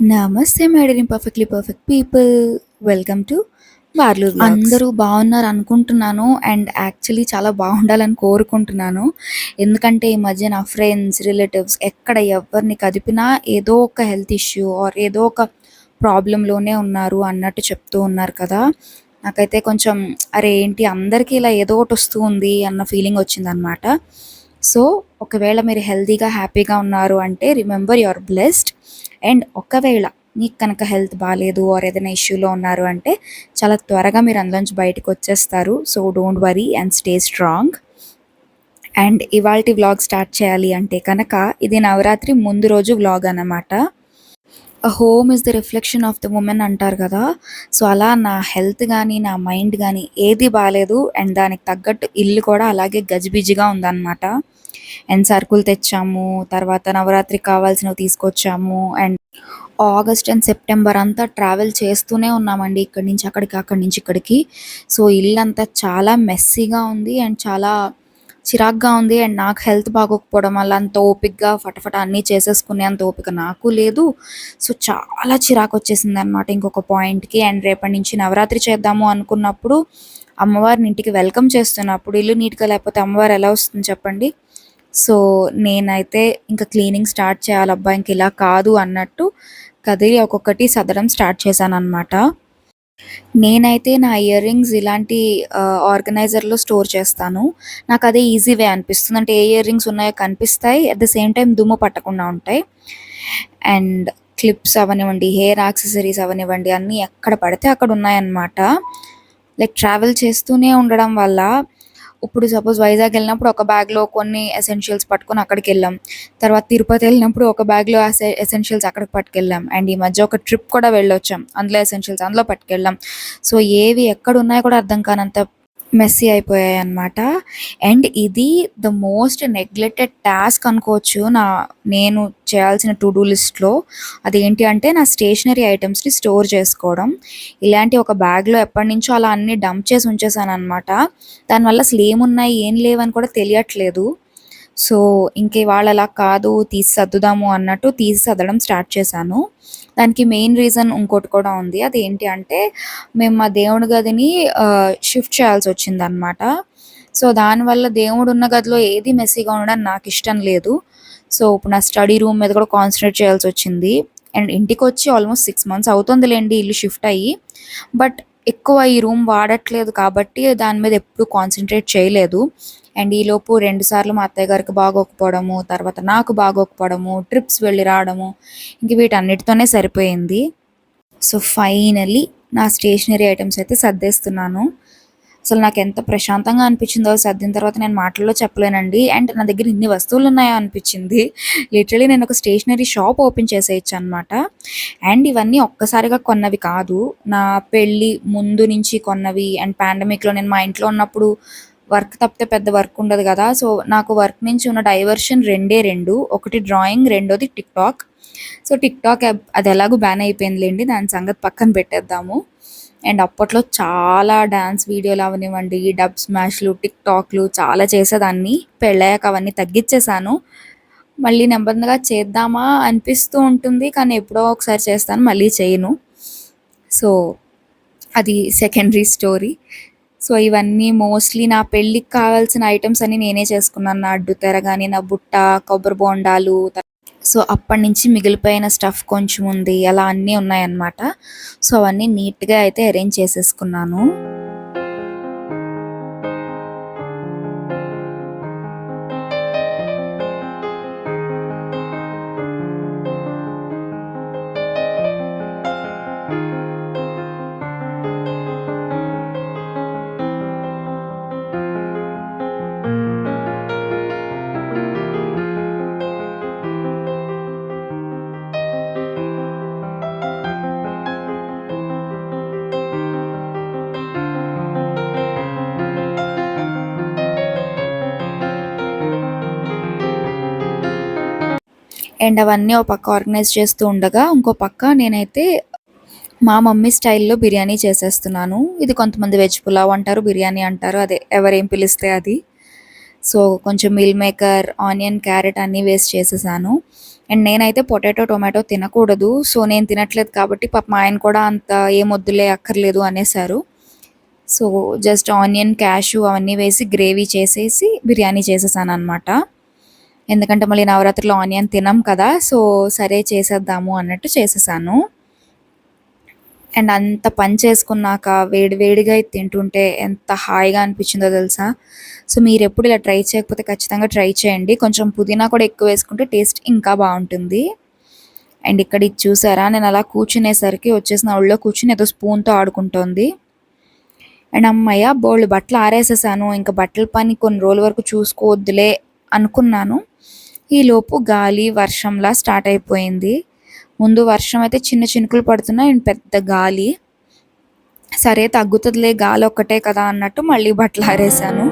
నమస్తే madam perfectly perfect people welcome to బార్లు అందరూ బాగున్నారు అనుకుంటున్నాను అండ్ యాక్చువల్లీ చాలా బాగుండాలని కోరుకుంటున్నాను. ఎందుకంటే ఈ మధ్య నా ఫ్రెండ్స్ రిలేటివ్స్ ఎక్కడ ఎవరిని కదిపినా ఏదో ఒక హెల్త్ ఇష్యూ ఆర్ ఏదో ఒక ప్రాబ్లంలోనే ఉన్నారు అన్నట్టు చెప్తూ ఉన్నారు కదా. నాకైతే కొంచెం అరే ఏంటి అందరికీ ఇలా ఏదో ఒకటి వస్తూ ఉంది అన్న ఫీలింగ్ వచ్చిందనమాట. సో ఒకవేళ మీరు హెల్తీగా హ్యాపీగా ఉన్నారు అంటే రిమెంబర్ యువర్ బ్లెస్డ్ అండ్ ఒకవేళ నీకు కనుక హెల్త్ బాగాలేదు ఆర్ ఏదైనా ఇష్యూలో ఉన్నారు అంటే చాలా త్వరగా మీరు అందులోంచి బయటకు వచ్చేస్తారు. So don't worry and stay strong and ఇవాళ వ్లాగ్ స్టార్ట్ చేయాలి అంటే కనుక ఇది నవరాత్రి ముందు రోజు వ్లాగ్ అన్నమాట. Home is the reflection of the women అంటారు కదా. సో అలా నా హెల్త్ కానీ నా మైండ్ కానీ ఏది బాగాలేదు అండ్ దానికి తగ్గట్టు ఇల్లు కూడా అలాగే గజిబిజిగా ఉందన్నమాట. అండ్ సరుకులు తెచ్చాము తర్వాత నవరాత్రికి కావాల్సినవి తీసుకొచ్చాము అండ్ ఆగస్ట్ అండ్ సెప్టెంబర్ అంతా ట్రావెల్ చేస్తూనే ఉన్నామండి ఇక్కడి నుంచి అక్కడికి అక్కడి నుంచి ఇక్కడికి. సో ఇల్లు అంతా చాలా మెస్సీగా ఉంది అండ్ చాలా చిరాగ్గా ఉంది అండ్ నాకు హెల్త్ బాగోకపోవడం వల్ల అంత ఓపిక్గా ఫటఫట అన్నీ చేసేసుకునే అంత ఓపిక నాకు లేదు. సో చాలా చిరాకు వచ్చేసింది అనమాట ఇంకొక పాయింట్కి. అండ్ రేపటి నుంచి నవరాత్రి చేద్దాము అనుకున్నప్పుడు అమ్మవారిని ఇంటికి వెల్కమ్ చేస్తున్నప్పుడు ఇల్లు నీట్గా లేకపోతే అమ్మవారు ఎలా వస్తుంది చెప్పండి? సో నేనైతే ఇంకా క్లీనింగ్ స్టార్ట్ చేయాలి అబ్బాయి ఇంక ఇలా కాదు అన్నట్టు కదిలి ఒక్కొక్కటి సదడం స్టార్ట్ చేశాను అనమాట నేనైతే నా ఇయర్ రింగ్స్ ఇలాంటి ఆర్గనైజర్లో స్టోర్ చేస్తాను. నాకు అదే ఈజీ వే అనిపిస్తుంది. అంటే ఏ ఇయర్ రింగ్స్ ఉన్నాయో కనిపిస్తాయి అట్ ద సేమ్ టైం దుమ్ము పట్టకుండా ఉంటాయి. అండ్ క్లిప్స్ అవనివ్వండి హెయిర్ యాక్సెసరీస్ అవనివ్వండి అన్నీ ఎక్కడ పడితే అక్కడ ఉన్నాయన్నమాట. లైక్ ట్రావెల్ చేస్తూనే ఉండడం వల్ల ఇప్పుడు సపోజ్ వైజాగ్ వెళ్ళినప్పుడు ఒక బ్యాగ్లో కొన్ని ఎసెన్షియల్స్ పట్టుకొని అక్కడికి వెళ్ళాం. తర్వాత తిరుపతి వెళ్ళినప్పుడు ఒక బ్యాగ్లో ఎసెన్షియల్స్ అక్కడికి పట్టుకెళ్ళాం. అండ్ ఈ మధ్య ఒక ట్రిప్ కూడా వెళ్ళొచ్చాం. అందులో ఎసెన్షియల్స్ అందులో పట్టుకెళ్ళాం. సో ఏవి ఎక్కడ ఉన్నాయో కూడా అర్థం కానంత మెస్సీ అయిపోయాయి అనమాట అండ్ ఇది ద మోస్ట్ నెగ్లెక్టెడ్ టాస్క్ అనుకోవచ్చు నా నేను చేయాల్సిన టు డూ లిస్ట్లో అదేంటి అంటే నా స్టేషనరీ ఐటమ్స్ని స్టోర్ చేసుకోవడం. ఇలాంటి ఒక బ్యాగ్లో ఎప్పటి నుంచో అలా అన్ని డంప్ చేసి ఉంచేసాను అనమాట దానివల్ల అసలు ఏమున్నాయి ఏం లేవని కూడా తెలియట్లేదు. సో ఇంక వాళ్ళు అలా కాదు తీసి సర్దుదాము అన్నట్టు తీసి సర్దడం స్టార్ట్ చేశాను. దానికి మెయిన్ రీజన్ ఇంకోటి కూడా ఉంది. అది ఏంటి అంటే మేము మా దేవుడి గదిని షిఫ్ట్ చేయాల్సి వచ్చింది అనమాట సో దానివల్ల దేవుడు ఉన్న గదిలో ఏది మెస్సీగా ఉండడం నాకు ఇష్టం లేదు. సో ఇప్పుడు నా స్టడీ రూమ్ మీద కూడా కాన్సన్ట్రేట్ చేయాల్సి వచ్చింది. అండ్ ఇంటికి వచ్చి ఆల్మోస్ట్ సిక్స్ మంత్స్ అవుతుందిలేండి ఇల్లు షిఫ్ట్ అయ్యి. బట్ ఎక్కువ ఈ రూమ్ వాడట్లేదు కాబట్టి దాని మీద ఎప్పుడు కాన్సన్ట్రేట్ చేయలేదు. అండ్ ఈలోపు రెండు సార్లు మా అత్తయ్య గారికి బాగోకపోవడము తర్వాత నాకు బాగోకపోవడము ట్రిప్స్ వెళ్ళి రావడము ఇంక వీటన్నిటితోనే సరిపోయింది. సో ఫైనలీ నా స్టేషనరీ ఐటమ్స్ అయితే సర్దేస్తున్నాను. అసలు నాకు ఎంత ప్రశాంతంగా అనిపించిందో సర్దిన తర్వాత నేను మాటల్లో చెప్పలేనండి. అండ్ నా దగ్గర ఇన్ని వస్తువులు ఉన్నాయో అనిపించింది. లిటరలీ నేను ఒక స్టేషనరీ షాప్ ఓపెన్ చేసేయచ్చు అనమాట అండ్ ఇవన్నీ ఒక్కసారిగా కొన్నవి కాదు. నా పెళ్ళి ముందు నుంచి కొన్నవి అండ్ పాండమిక్లో నేను మా ఇంట్లో ఉన్నప్పుడు వర్క్ తప్పితే పెద్ద వర్క్ ఉండదు కదా. సో నాకు వర్క్ నుంచి ఉన్న డైవర్షన్ రెండే రెండు. ఒకటి డ్రాయింగ్ రెండోది TikTok so TikTok అది ఎలాగో బ్యాన్ అయిపోయిందిలేండి. దాని సంగతి పక్కన పెట్టేద్దాము. అండ్ అప్పట్లో చాలా డ్యాన్స్ వీడియోలు అవనివ్వండి డబ్ స్మాష్లు టిక్ టాక్లు చాలా చేసేదాన్ని. పెళ్ళయ్యాక అవన్నీ తగ్గించేశాను మళ్ళీ నెమ్మదిగా చేద్దామా అనిపిస్తూ ఉంటుంది కానీ ఎప్పుడో ఒకసారి చేస్తాను మళ్ళీ చేయను. సో అది సెకండరీ స్టోరీ. సో ఇవన్నీ మోస్ట్లీ నా పెళ్ళికి కావాల్సిన ఐటమ్స్ అన్ని నేనే చేసుకున్నాను. నా అడ్డు తెర కానీ నా బుట్ట కొబ్బరి బోండాలు సో అప్పటి నుంచి మిగిలిపోయిన స్టఫ్ కొంచెం ఉంది. అలా అన్నీ ఉన్నాయన్నమాట. సో అవన్నీ నీట్గా అయితే అరేంజ్ చేసేసుకున్నాను. అండ్ అవన్నీ ఒక పక్క ఆర్గనైజ్ చేస్తూ ఉండగా ఇంకో పక్క నేనైతే మా మమ్మీ స్టైల్లో బిర్యానీ చేసేస్తున్నాను. ఇది కొంతమంది వెజ్ పులావ్ అంటారు బిర్యానీ అంటారు అదే ఎవరేం పిలిస్తే అది. సో కొంచెం మిల్ మేకర్ ఆనియన్ క్యారెట్ అన్నీ వేస్ట్ చేసేసాను. అండ్ నేనైతే పొటాటో టొమాటో తినకూడదు. సో నేను తినట్లేదు కాబట్టి పాప మా ఆయన కూడా అంత ఏం వద్దులే అక్కర్లేదు అనేసారు. సో జస్ట్ ఆనియన్ క్యాషు అవన్నీ వేసి గ్రేవీ చేసేసి బిర్యానీ చేసేసాను అనమాట ఎందుకంటే మళ్ళీ నవరాత్రిలో ఆనియన్ తినం కదా సో సరే చేసేద్దాము అన్నట్టు చేసేసాను. అండ్ అంత పని చేసుకున్నాక వేడివేడిగా తింటుంటే ఎంత హాయిగా అనిపించిందో తెలుసా? సో మీరు ఎప్పుడు ఇలా ట్రై చేయకపోతే ఖచ్చితంగా ట్రై చేయండి. కొంచెం పుదీనా కూడా ఎక్కువ వేసుకుంటే టేస్ట్ ఇంకా బాగుంటుంది. అండ్ ఇక్కడ ఇది చూసారా? నేను అలా కూర్చునేసరికి వచ్చేసిన ఒళ్ళో కూర్చుని ఏదో స్పూన్తో ఆడుకుంటోంది. అండ్ అమ్మయ్య బోళ్ళు బట్టలు ఆరేసేసాను. ఇంకా బట్టల పని కొన్ని రోజుల వరకు చూసుకోవద్దులే అనుకున్నాను. ఈలోపు గాలి వర్షంలా స్టార్ట్ అయిపోయింది. ముందు వర్షం అయితే చిన్న చినుకులు పడుతున్నాయి అండ్ పెద్ద గాలి. సరే తగ్గుతుందిలే గాలి ఒక్కటే కదా అన్నట్టు మళ్ళీ బట్టలు ఆరేసాను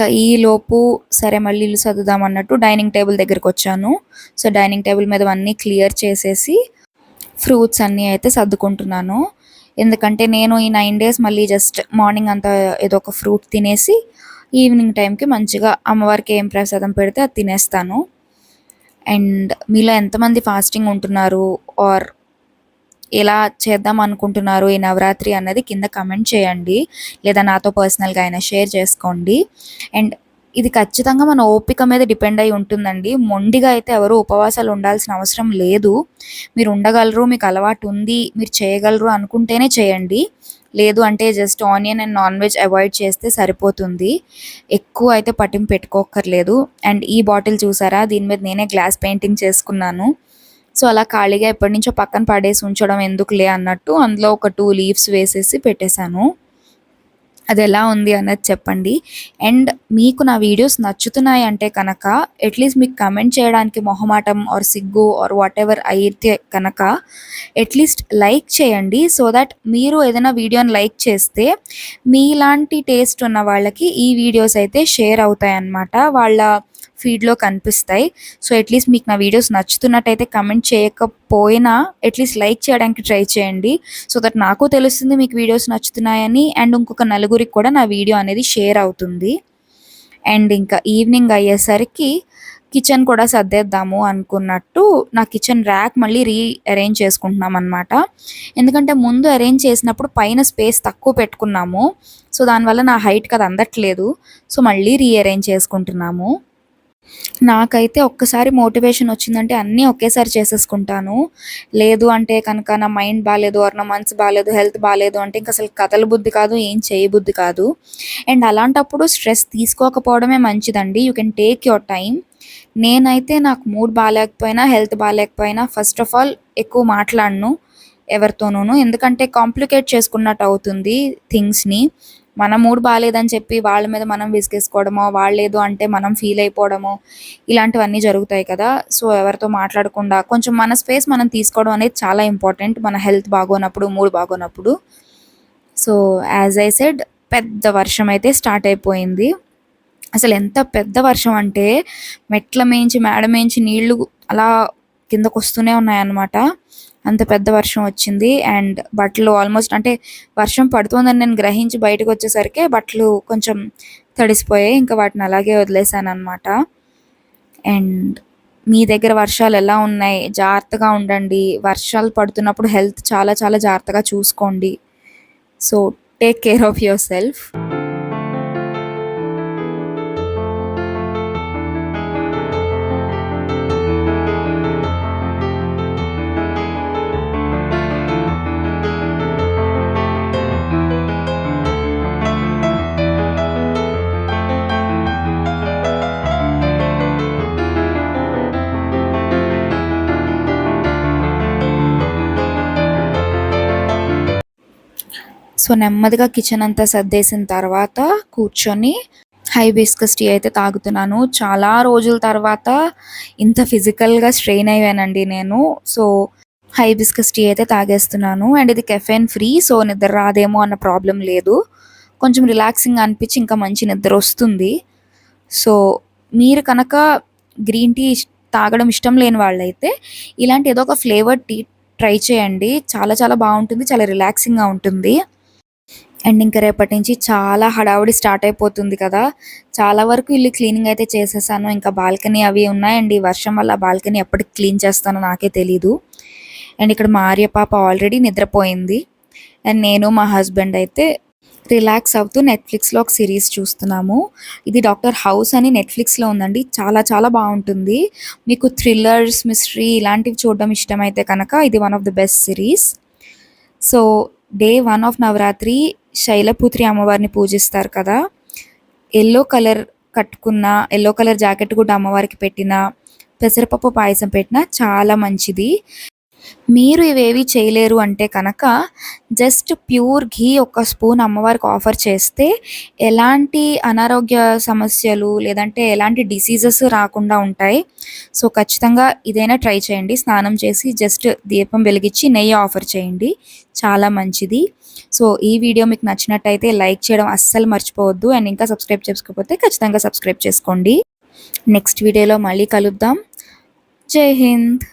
ఇంకా ఈ లోపు సరే మళ్ళీ ఇల్లు సర్దుదాం అన్నట్టు డైనింగ్ టేబుల్ దగ్గరికి వచ్చాను. సో డైనింగ్ టేబుల్ మీద అన్నీ క్లియర్ చేసేసి ఫ్రూట్స్ అన్నీ అయితే సర్దుకుంటున్నాను. ఎందుకంటే నేను ఈ నైన్ డేస్ మళ్ళీ జస్ట్ మార్నింగ్ అంతా ఏదో ఒక ఫ్రూట్ తినేసి ఈవినింగ్ టైంకి మంచిగా అమ్మవారికి ఏం ప్రసాదం పెడితే అది తినేస్తాను. అండ్ మీలో ఎంతమంది ఫాస్టింగ్ ఉంటున్నారు? ఆర్ ఎలా చేద్దాం అనుకుంటున్నారు ఈ నవరాత్రి అన్నది కింద కమెంట్ చేయండి. లేదా నాతో పర్సనల్గా అయినా షేర్ చేసుకోండి. అండ్ ఇది ఖచ్చితంగా మన ఓపిక మీద డిపెండ్ అయి ఉంటుందండి. మొండిగా అయితే ఎవరు ఉపవాసాలు ఉండాల్సిన అవసరం లేదు. మీరు ఉండగలరు మీకు అలవాటు ఉంది మీరు చేయగలరు అనుకుంటేనే చేయండి. లేదు అంటే just onion and non veg avoid చేస్తే సరిపోతుంది. ఎక్కువ అయితే పట్టింపు పెట్టుకోకర్లేదు అండ్ ఈ బాటిల్ చూసారా? దీని మీద నేనే గ్లాస్ పెయింటింగ్ చేసుకున్నాను. సో అలా ఖాళీగా ఎప్పటి నుంచో పక్కన పడేసి ఉంచడం ఎందుకులే అన్నట్టు అందులో ఒక టూ లీవ్స్ వేసేసి పెట్టేశాను. అది ఎలా ఉంది అన్నది చెప్పండి. అండ్ మీకు నా వీడియోస్ నచ్చుతున్నాయి అంటే కనుక అట్లీస్ట్ మీకు కమెంట్ చేయడానికి మొహమాటం ఆర్ సిగ్గు ఆర్ వాట్ ఎవర్ అయితే కనుక అట్లీస్ట్ లైక్ చేయండి సో దట్ మీరు ఏదైనా వీడియోని లైక్ చేస్తే మీలాంటి టేస్ట్ ఉన్న వాళ్ళకి ఈ వీడియోస్ అయితే షేర్ అవుతాయి అన్నమాట వాళ్ళ ఫీడ్లో కనిపిస్తాయి. సో అట్లీస్ట్ మీకు నా వీడియోస్ నచ్చుతున్నట్టయితే కమెంట్ చేయకపోయినా అట్లీస్ట్ లైక్ చేయడానికి ట్రై చేయండి. సో దట్ నాకు తెలుస్తుంది మీకు వీడియోస్ నచ్చుతున్నాయని అండ్ ఇంకొక నలుగురికి కూడా నా వీడియో అనేది షేర్ అవుతుంది. అండ్ ఇంకా ఈవినింగ్ అయ్యేసరికి కిచెన్ కూడా సర్దేద్దాము అనుకున్నట్టు నా కిచెన్ ర్యాక్ మళ్ళీ రీ అరేంజ్ చేసుకుంటున్నాం అనమాట ఎందుకంటే ముందు అరేంజ్ చేసినప్పుడు పైన స్పేస్ తక్కువ పెట్టుకున్నాము. సో దానివల్ల నా హైట్కి అది అందట్లేదు సో మళ్ళీ రీఅరేంజ్ చేసుకుంటున్నాము. నాకైతే ఒక్కసారి మోటివేషన్ వచ్చిందంటే అన్నీ ఒకేసారి చేసేసుకుంటాను. లేదు అంటే కనుక నా మైండ్ బాగాలేదు ఆర్ నా మనసు బాగాలేదు హెల్త్ బాగాలేదు అంటే ఇంకా అసలు కథల బుద్ధి కాదు ఏం చేయబుద్ధి కాదు. అండ్ అలాంటప్పుడు స్ట్రెస్ తీసుకోకపోవడమే మంచిదండి. You can take your time నేనైతే నాకు మూడ్ బాగాలేకపోయినా హెల్త్ బాగాలేకపోయినా ఫస్ట్ ఆఫ్ ఆల్ ఎక్కువ మాట్లాడను ఎవరితోనూ ఎందుకంటే కాంప్లికేట్ చేసుకున్నట్టు అవుతుంది థింగ్స్ని. మన మూడ్ బాగాలేదని చెప్పి వాళ్ళ మీద మనం విసిగేసుకోవడమో వాళ్ళేదో అంటే మనం ఫీల్ అయిపోవడమో ఇలాంటివన్నీ జరుగుతాయి కదా. సో ఎవరితో మాట్లాడకుండా కొంచెం మన స్పేస్ మనం తీసుకోవడం అనేది చాలా ఇంపార్టెంట్ మన హెల్త్ బాగోనప్పుడు మూడ్ బాగోనప్పుడు. సో యాజ్ ఐ సెడ్ పెద్ద వర్షం అయితే స్టార్ట్ అయిపోయింది. అసలు ఎంత పెద్ద వర్షం అంటే మెట్ల మేంచి మేడ మేంచి నీళ్ళు అలా కిందకు వస్తూనే ఉన్నాయన్నమాట. అంత పెద్ద వర్షం వచ్చింది. అండ్ బట్టలు ఆల్మోస్ట్ అంటే వర్షం పడుతుందని నేను గ్రహించి బయటకు వచ్చేసరికి బట్టలు కొంచెం తడిసిపోయాయి. ఇంకా వాటిని అలాగే వదిలేసాను అనమాట అండ్ మీ దగ్గర వర్షాలు ఎలా ఉన్నాయి? జాగ్రత్తగా ఉండండి. వర్షాలు పడుతున్నప్పుడు హెల్త్ చాలా చాలా జాగ్రత్తగా చూసుకోండి. So take care of yourself. So నెమ్మదిగా కిచెన్ అంతా సర్దేసిన తర్వాత కూర్చొని హైబిస్కస్ టీ అయితే తాగుతున్నాను. చాలా రోజుల తర్వాత ఇంత ఫిజికల్గా స్ట్రెయిన్ అయ్యానండి నేను. సో హైబిస్కస్ టీ అయితే తాగేస్తున్నాను. అండ్ ఇది కెఫెన్ ఫ్రీ సో నిద్ర రాదేమో అన్న ప్రాబ్లం లేదు. కొంచెం రిలాక్సింగ్ అనిపించి ఇంకా మంచి నిద్ర వస్తుంది. సో మీరు కనుక గ్రీన్ టీ తాగడం ఇష్టం లేని వాళ్ళైతే ఇలాంటి ఏదో ఒక ఫ్లేవర్ టీ ట్రై చేయండి. చాలా చాలా బాగుంటుంది. చాలా రిలాక్సింగ్గా ఉంటుంది. అండ్ ఇంకా రేపటి నుంచి చాలా హడావుడి స్టార్ట్ అయిపోతుంది కదా. చాలా వరకు ఇల్లు క్లీనింగ్ అయితే చేసేసాను. ఇంకా బాల్కనీ అవి ఉన్నాయండి వర్షం వల్ల బాల్కనీ ఎప్పటికి క్లీన్ చేస్తానో నాకే తెలీదు. అండ్ ఇక్కడ మా పాప ఆల్రెడీ నిద్రపోయింది. అండ్ నేను మా హస్బెండ్ అయితే రిలాక్స్ అవుతూ నెట్ఫ్లిక్స్లో ఒక సిరీస్ చూస్తున్నాము. ఇది డాక్టర్ హౌస్ అని నెట్ఫ్లిక్స్లో ఉందండి. చాలా చాలా బాగుంటుంది. మీకు థ్రిల్లర్స్ మిస్టరీ ఇలాంటివి చూడడం ఇష్టమైతే కనుక ఇది one of the best series. So day one of Navratri Shailaputri అమ్మవారిని పూజిస్తారు కదా. ఎల్లో కలర్ కట్టుకున్న ఎల్లో కలర్ జాకెట్ కూడా అమ్మవారికి పెట్టిన పెసరపప్పు పాయసం పెట్టిన చాలా మంచిది. మీరు ఇవేవి చేయలేరు అంటే కనుక జస్ట్ ప్యూర్ ఘీ ఒక స్పూన్ అమ్మవారికి ఆఫర్ చేస్తే ఎలాంటి అనారోగ్య సమస్యలు లేదంటే ఎలాంటి డిసీజెస్ రాకుండా ఉంటాయి. సో ఖచ్చితంగా ఇదైనా ట్రై చేయండి. స్నానం చేసి జస్ట్ దీపం వెలిగించి నెయ్యి ఆఫర్ చేయండి. చాలా మంచిది. సో ఈ వీడియో మీకు నచ్చినట్టయితే లైక్ చేయడం అస్సలు మర్చిపోవద్దు. అండ్ ఇంకా సబ్స్క్రైబ్ చేసుకోకపోతే ఖచ్చితంగా సబ్స్క్రైబ్ చేసుకోండి. నెక్స్ట్ వీడియోలో మళ్ళీ కలుద్దాం. జై హింద్.